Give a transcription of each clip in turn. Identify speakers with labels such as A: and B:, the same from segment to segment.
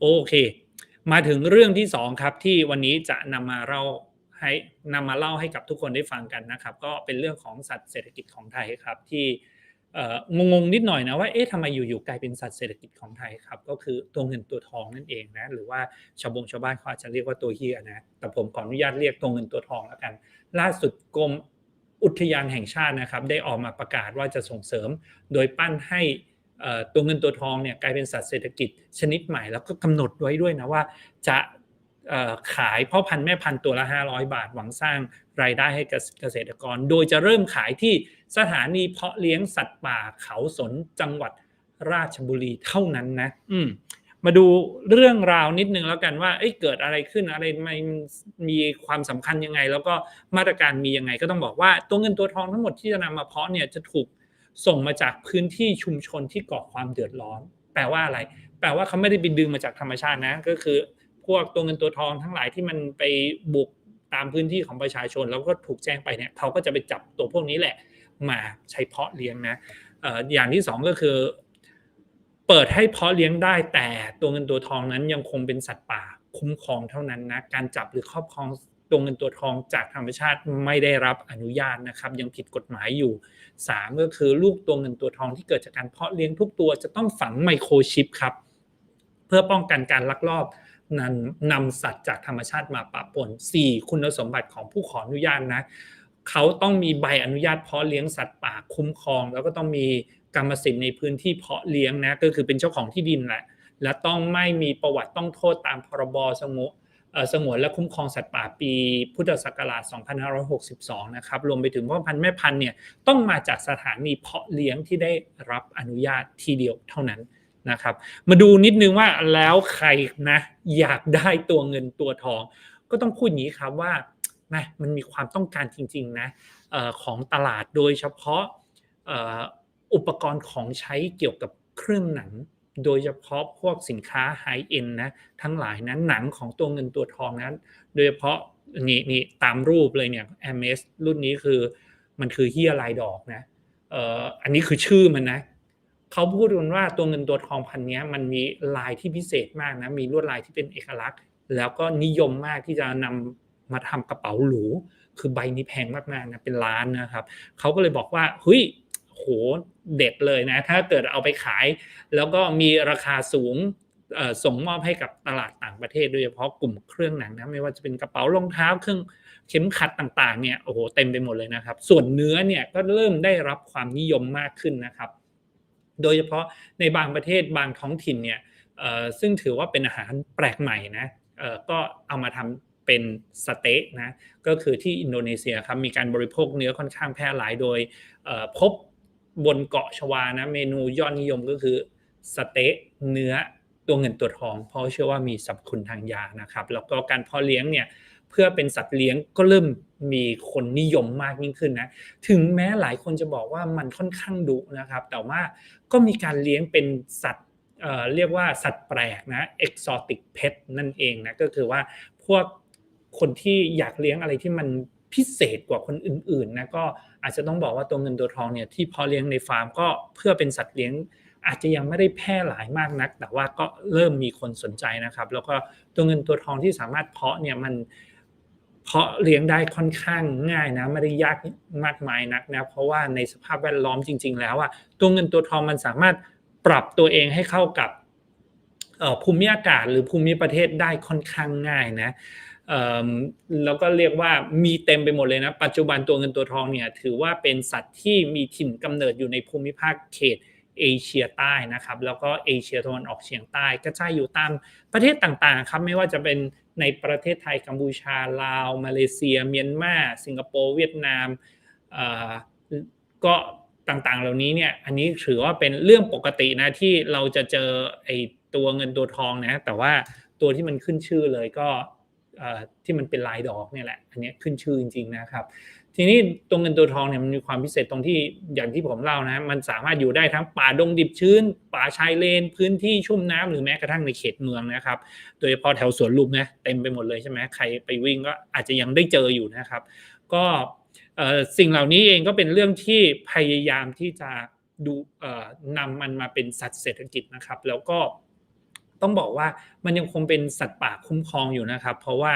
A: โอเค มาถึงเรื่องที่สองครับที่วันนี้จะนำมาเราให้นำมาเล่าให้กับทุกคนได้ฟังกันนะครับ ก็เป็นเรื่องของสัตว์เศรษฐกิจของไทยครับ ที่งงๆนิดหน่อยนะว่าเอ๊ะทำไมอยู่ๆกลายเป็นสัตว์เศรษฐกิจของไทยครับ ก็คือตัวเงินตัวทองนั่นเองนะหรือว่าชาวบงชาวบ้านเขาอาจจะเรียกว่าตัวเฮียนะแต่ผมขออนุญาตเรียกตัวเงินตัวทองแล้วกัน ล่าสุดกรมอุทยานแห่งชาตินะครับ ได้ออกมาประกาศว่าจะส่งเสริม โดยปั้นให้ ตัวเงินตัวทองเนี่ยกลายเป็นสัตว์เศรษฐกิจชนิดใหม่ แล้วก็กำหนดไว้ด้วยนะว่าจะขายพ่อพันธุ์แม่พันธุ์ตัวละ 500 บาทหวังสร้างรายได้ให้เกษตรกร โดยจะเริ่มขายที่สถานีเพาะเลี้ยงสัตว์ป่าเขาสนจังหวัดราชบุรีเท่านั้นนะอืมมาดูเรื่องราวนิดนึงแล้วกันว่าเกิดอะไรขึ้นอะไรมันมีความสำคัญยังไง แล้วก็มาตรการมียังไงก็ต้องบอกว่าตัวเงินตัวทองทั้งหมดที่จะนำมาเพาะเนี่ยจะถูก ส่งมาจากพื้นที่ชุมชนที่ก่อความเดือดร้อน แปลว่าอะไร แปลว่าเขาไม่ได้บินดึงมาจากธรรมชาตินะ ก็คือพวกตัวเงินตัวทองทั้งหลายที่มันไปบุกตามพื้นที่ของประชาชน แล้วก็ถูกแจ้งไปเนี่ยเขาก็จะไปจับตัวพวกนี้แหละ มาใช้เพาะเลี้ยงนะอย่างที่สองก็คือ เปิดให้เพาะเลี้ยงได้ แต่ตัวเงินตัวทองนั้นยังคงเป็นสัตว์ป่าคุ้มครองเท่านั้นนะการจับหรือครอบครอง ตัวเงินตัวทองจากธรรมชาติไม่ได้รับอนุญาตนะครับ ยังผิดกฎหมายอยู่ 3 ก็คือลูกตัวเงินตัวทองที่เกิดจากการเพาะเลี้ยงทุกตัวจะต้องฝังไมโครชิปครับ เพื่อป้องกันการลักลอบนำนำสัตว์จากธรรมชาติมาปะปน 4. คุณสมบัติของผู้ขออนุญาตนะเขาต้องมีใบอนุญาตเพาะเลี้ยงสัตว์ป่าคุ้มครอง แล้วก็ต้องมีกรรมสิทธิ์ในพื้นที่เพาะเลี้ยงนะก็คือเป็นเจ้าของที่ดินแหละและต้องไม่มีประวัติต้องโทษตามพรบสงวน สงวนและคุ้มครองสัตว์ป่าปีพุทธศักราช 2562 นะครับรวมไปถึงพ่อพันธุ์แม่พันธุ์เนี่ยต้องมาจากสถานีเพาะเลี้ยงที่ได้รับอนุญาตทีเดียวเท่านั้นนะครับ มาดูนิดนึงว่าแล้วใครนะอยากได้ตัวเงินตัวทอง ก็ต้องพูดอย่างนี้ครับว่านะมันมีความต้องการจริงๆนะของตลาดโดยเฉพาะอุปกรณ์ของใช้เกี่ยวกับเครื่องหนัง โดยเฉพาะพวกสินค้าไฮเอ็นนะทั้งหลายนั้นหนังของตัวเงินตัวทองนั้น โดยเฉพาะนี่นี่ตามรูปเลยเนี่ย MS รุ่นนี้คือมันคือเฮียลายดอกนะเอ่ออันนี้คือชื่อมันนะเขาพูดกันว่าตัวเงินตัวทองพันนี้มันมีลายที่พิเศษมากนะมีลวดลายที่เป็นเอกลักษณ์ แล้วก็นิยมมากที่จะนำมาทำกระเป๋าหรู คือใบนี้แพงมากๆนะเป็นล้านนะครับเขาก็เลยบอกว่าเฮ้ย โหเด็ดเลยนะ ถ้าเกิดเอาไปขาย แล้วก็มีราคาสูงส่งมอบให้กับตลาดต่างประเทศโดยเฉพาะกลุ่มเครื่องหนังนะไม่ว่าจะเป็นกระเป๋ารองเท้าเครื่องเข็มขัดต่างๆเนี่ยโอ้โหเต็มไปหมดเลยนะครับ ส่วนเนื้อเนี่ยก็เริ่มได้รับความนิยมมากขึ้นนะครับ โดยเฉพาะในบางประเทศบางท้องถิ่นเนี่ยซึ่งถือว่าเป็นอาหารแปลกใหม่นะก็เอามาทำเป็นสเต๊ะนะก็คือที่อินโดนีเซียครับมีการบริโภคเนื้อค่อนข้างแพร่หลายโดยพบ บนเกาะชวานะ เมนูยอดนิยมก็คือสเต๊ะเนื้อตัวเงินตัวทอง เพราะเชื่อว่ามีสรรพคุณทางยานะครับ แล้วก็การเพาะเลี้ยงเนี่ยเพื่อเป็นสัตว์เลี้ยงก็เริ่มมีคนนิยมมากยิ่งขึ้นนะ ถึงแม้หลายคนจะบอกว่ามันค่อนข้างดุนะครับ แต่ว่าก็มีการเลี้ยงเป็นสัตว์เรียกว่าสัตว์แปลกนะ exotic pet นั่นเองนะ ก็คือว่าพวกคนที่อยากเลี้ยงอะไรที่มันพิเศษกว่าคนอื่นๆนะก็ อาจจะต้องบอกว่าตัวเงินตัวทองเนี่ยที่พอเลี้ยงในฟาร์มก็เพื่อเป็นสัตว์เลี้ยง อาจจะยังไม่ได้แพร่หลายมากนัก แต่ว่าก็เริ่มมีคนสนใจนะครับ แล้วก็ตัวเงินตัวทองที่สามารถเพาะเนี่ยมันเพาะเลี้ยงได้ค่อนข้างง่ายนะไม่ได้ยากมากมายนักนะเพราะว่าในสภาพแวดล้อมจริง ๆ แล้วอะตัวเงินตัวทองมันสามารถปรับตัวเองให้เข้ากับ ภูมิอากาศหรือภูมิประเทศได้ค่อนข้างง่ายนะแล้วก็เรียกว่ามีเต็มไปหมดเลยนะ ปัจจุบันตัวเงินตัวทองเนี่ยถือว่าเป็นสัตว์ที่มีถิ่นกำเนิดอยู่ในภูมิภาคเขตเอเชียใต้นะครับ แล้วก็เอเชียตะวันออกเฉียงใต้กระจายอยู่ตามประเทศต่างๆครับไม่ว่าจะเป็นในประเทศไทยกัมพูชาลาว มาเลเซีย เมียนมาสิงคโปร์เวียดนามก็ต่างๆ เหล่านี้เนี่ยอันนี้ถือว่าเป็นเรื่องปกตินะที่เราจะเจอไอ ตัวเงินตัวทองนะ แต่ว่าตัวที่มันขึ้นชื่อเลยก็ที่มันเป็นลายดอกเนี่ยแหละ อันนี้ขึ้นชื่อจริง ๆนะครับ ทีนี้ตัวเงินตัวทองเนี่ยมันมีความพิเศษตรงที่อย่างที่ผมเล่านะ มันสามารถอยู่ได้ทั้งป่าดงดิบชื้น ป่าชายเลน พื้นที่ชุ่มน้ำหรือแม้กระทั่งในเขตเมืองนะครับ โดยเฉพาะแถวสวนลุมนะเต็มไปหมดเลยใช่ไหมใครไปวิ่งก็อาจจะยังได้เจออยู่นะครับ ก็สิ่งเหล่านี้เองก็เป็นเรื่องที่พยายามที่จะดูนำมันมาเป็นสัตว์เศรษฐกิจนะครับ แล้วก็ ต้องบอกว่ามันยังคงเป็นสัตว์ป่าคุ้มครองอยู่นะครับ เพราะว่า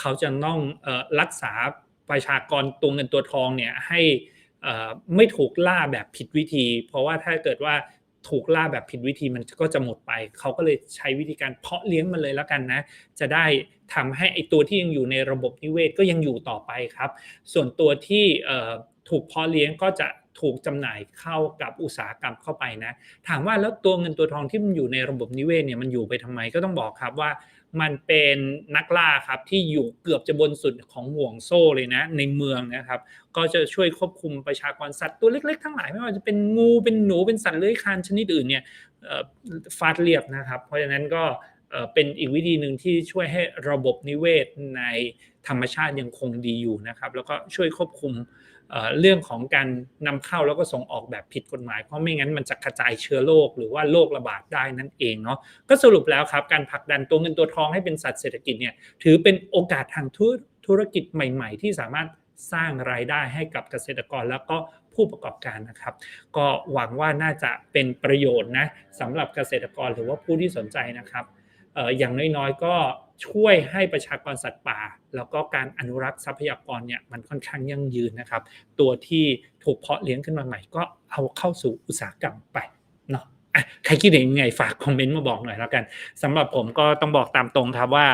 A: เขาจะต้องรักษาประชากรตัวเงินตัวทองเนี่ยให้ไม่ถูกล่าแบบผิดวิธี เพราะว่าถ้าเกิดว่าถูกล่าแบบผิดวิธีมันก็จะหมดไป เขาก็เลยใช้วิธีการเพาะเลี้ยงมันเลยแล้วกันนะ จะได้ทำให้ไอตัวที่ยังอยู่ในระบบนิเวศก็ยังอยู่ต่อไปครับ ส่วนตัวที่ถูกเพาะเลี้ยงก็จะ ถูกจำหน่ายเข้ากับอุตสาหกรรมเข้าไปนะ ถามว่าแล้วตัวเงินตัวทองที่มันอยู่ในระบบนิเวศเนี่ยมันอยู่ไปทำไมก็ต้องบอกครับว่ามันเป็นนักล่าครับที่อยู่เกือบจะบนสุดของห่วงโซ่เลยนะ ในเมืองนะครับ ก็จะช่วยควบคุมประชากรสัตว์ตัวเล็ก ๆ ทั้งหลายไม่ว่าจะเป็นงูเป็นหนูเป็นสัตว์เลื้อยคลานชนิดอื่นเนี่ยฟาดเรียบนะครับ เพราะฉะนั้นก็เป็นอีกวิธีหนึ่งที่ช่วยให้ระบบนิเวศในธรรมชาติยังคงดีอยู่นะครับ แล้วก็ช่วยควบคุม เรื่องของการนำเข้าแล้วก็ส่งออกแบบผิดกฎหมาย เพราะไม่งั้นมันจะกระจายเชื้อโรคหรือว่าโรคระบาดได้นั่นเองเนาะก็สรุปแล้วครับการผลักดันตัวเงินตัวทองให้เป็นสัตว์เศรษฐกิจเนี่ยถือเป็นโอกาสทางธุธุรกิจใหม่ ๆ ที่สามารถสร้างรายได้ให้กับเกษตรกรแล้วก็ผู้ประกอบการนะครับ ก็หวังว่าน่าจะเป็นประโยชน์นะสำหรับเกษตรกรหรือว่าผู้ที่สนใจนะครับอย่างน้อยๆ ก็ ช่วยให้ประชากรสัตว์ป่า แล้วก็การอนุรักษ์ทรัพยากรเนี่ยมันค่อนข้างยั่งยืนนะครับ ตัวที่ถูกเพาะเลี้ยงขึ้นมาใหม่ก็เอาเข้าสู่อุตสาหกรรมไปเนาะใครคิดเห็นยังไงฝากคอมเมนต์มาบอกหน่อยแล้วกันสำหรับผมก็ต้องบอกตามตรงครับว่า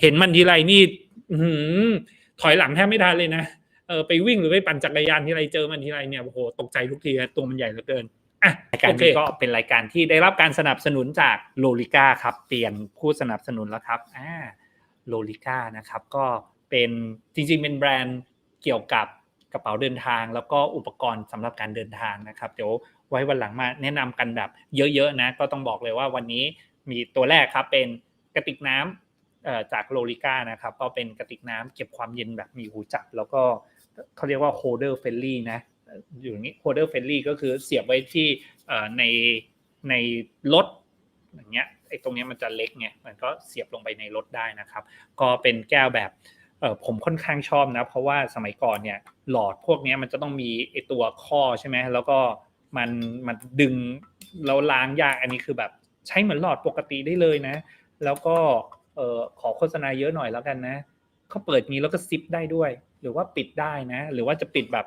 A: เห็นมันทีไรนี่ถอยหลังแทบไม่ทันเลยนะเออไปวิ่งหรือไปปั่นจักรยานทีไรเจอมันทีไรเนี่ยโอ้โหตกใจทุกทีตัวมันใหญ่เหลือเกิน อะ
B: รายการ
A: โอเค
B: นี้ก็เป็นรายการที่ได้รับการสนับสนุนจากโลลิก้าครับ เปลี่ยนผู้สนับสนุนแล้วครับอ่าโลลิก้านะครับก็เป็นจริงๆเป็นแบรนด์เกี่ยวกับกระเป๋าเดินทาง แล้วก็อุปกรณ์สำหรับการเดินทางนะครับเดี๋ยวไว้วันหลังมาแนะนำกันแบบเยอะๆนะ ก็ต้องบอกเลยว่าวันนี้มีตัวแรกครับเป็นกระติกน้ำเอ่อจากโลลิก้านะครับก็เป็นกระติกน้ำเก็บความเย็นแบบมีหูจับ แล้วก็เขาเรียกว่า holder friendly นะอยู่อย่างนี้ อยู่นี้ holder friendly ก็คือเสียบไว้ที่ในในรถอย่างเงี้ยไอ้ตรงเนี้ยมันจะเล็กไงมันก็เสียบลงไปในรถได้นะครับ ก็เป็นแก้วแบบเออผมค่อนข้างชอบนะ เพราะว่าสมัยก่อนเนี่ยหลอดพวกเนี้ยมันจะต้องมีไอ้ตัวข้อใช่ไหมแล้วก็มันมันดึงแล้วล้างยากอันนี้คือแบบใช้เหมือนหลอดปกติได้เลยนะ แล้วก็เออขอโฆษณาเยอะหน่อยแล้วกันนะเขาเปิดนี้แล้วก็ซิปได้ด้วย หรือว่าปิดได้นะ หรือว่าจะปิดแบบ